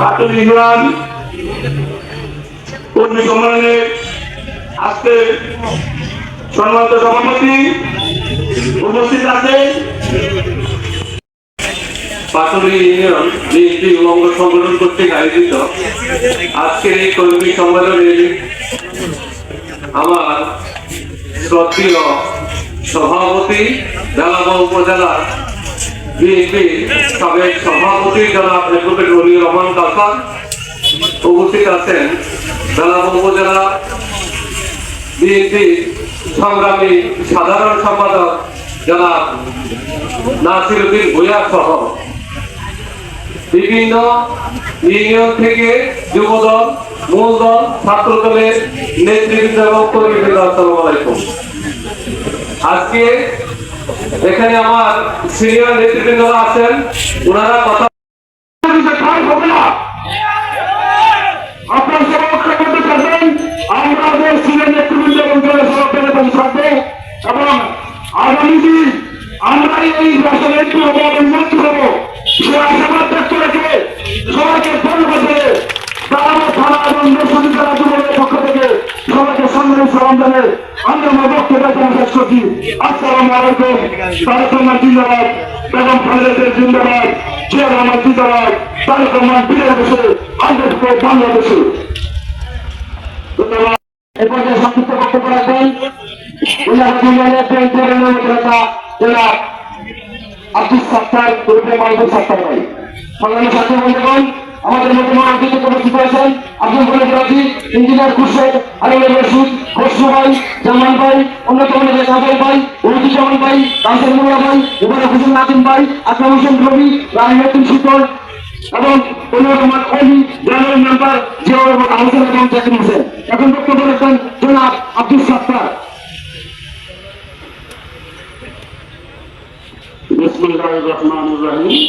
Bismillahirrahmanirrahim. Imran কর্মী সম্মেলনে আজকে সম্মানিত সভাপতি উপস্থিত আছে উলঙ্গ সংগঠন কর্তৃক আয়োজিত আজকের এই কর্মী সম্মেলনে আমার শ্রদ্ধীয় সভাপতি বেলাবা উপজেলার বিএনপি সাবেক সভাপতি জনাব অ্যাডভোকেট রবি রহমান কাসার উপস্থিত আছেন বেলাবা উপজেলা বিএনপি সংগ্রামী সাধারণ সম্পাদক জনাব নাসির উদ্দিন ভূয়া সহ বিভিন্ন ইউনিয়ন থেকে যুবদল মূল দল ছাত্র দলের নেতৃবৃন্দ এবং কর্মীবৃন্দ, আসসালামু আলাইকুম। আজকে এখানে আমার সিনিয়র নেতৃবৃন্দরা আছেন। ওনারা কথা আপনার এবং আমরা এই দেশের একটু হব সে আশাবাদ ব্যক্ত রেখে সবাইকে ধন্যবাদ করে তারা থানা এবং নরসিংদী জেলা যুবদলের পক্ষ থেকে সবাইকে সম্মানিত সালাম জানিয়ে আমি আমার বক্তব্য এখানে শেষ করছি আসসালামু আলাইকুম। রহমান জিন্দাবাদ। বেগম খালেদের জিন্দাবাদ। জিয়া রহমান জিন্দাবাদ। তারেক রহমান বিজয় বসে আন্তর্জাতিক বাংলাদেশে। ধন্যবাদ। এ পর্যায়ে সংক্ষিপ্ত বক্তব্য রাখবেন। উল্লাহ ইউনিয়নের ব্যাংকের নেতা জনাব আব্দুল সত্তার গ্রুপের মাহবুব সত্তার ভাই। সংগ্রামী ছাত্র বন্ধুগণ আমাদের মধ্যে মহাজিত উপস্থিত আছেন আব্দুল বলেদ রাজি, ইঞ্জিনিয়ার খুরশেদ, আলিমের রশিদ খসরু ভাই, জামান ভাই, অন্যতম নেতা কাজল ভাই রুজুজ্জামান ভাই কাসের মোল্লা ভাই ইবাদ হোসেন নাজিম ভাই আকরাম হোসেন রবি রাহিমুদ্দিন শীতল, এবং অন্যতম অলি, জেনারেল মেম্বার জিয়াউর রহমান এবং জাকির হোসেন। এখন বক্তব্য রাখবেন জনাব আব্দুল সত্তার। বিসমুল্লাহ রহমান রহিম।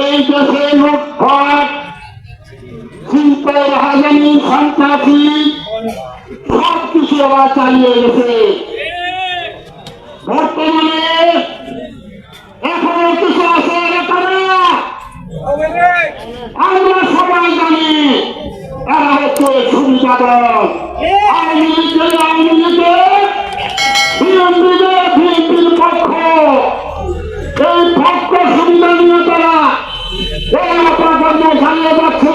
এই দেশে লুটপাট শিল্পের রাজধানী সন্ত্রাসী সব কিছু আবার চালিয়ে গেছে আওয়ামী লীগের আওয়ামী লীগের ওরা আপনার জন্য জানিয়ে যাচ্ছে।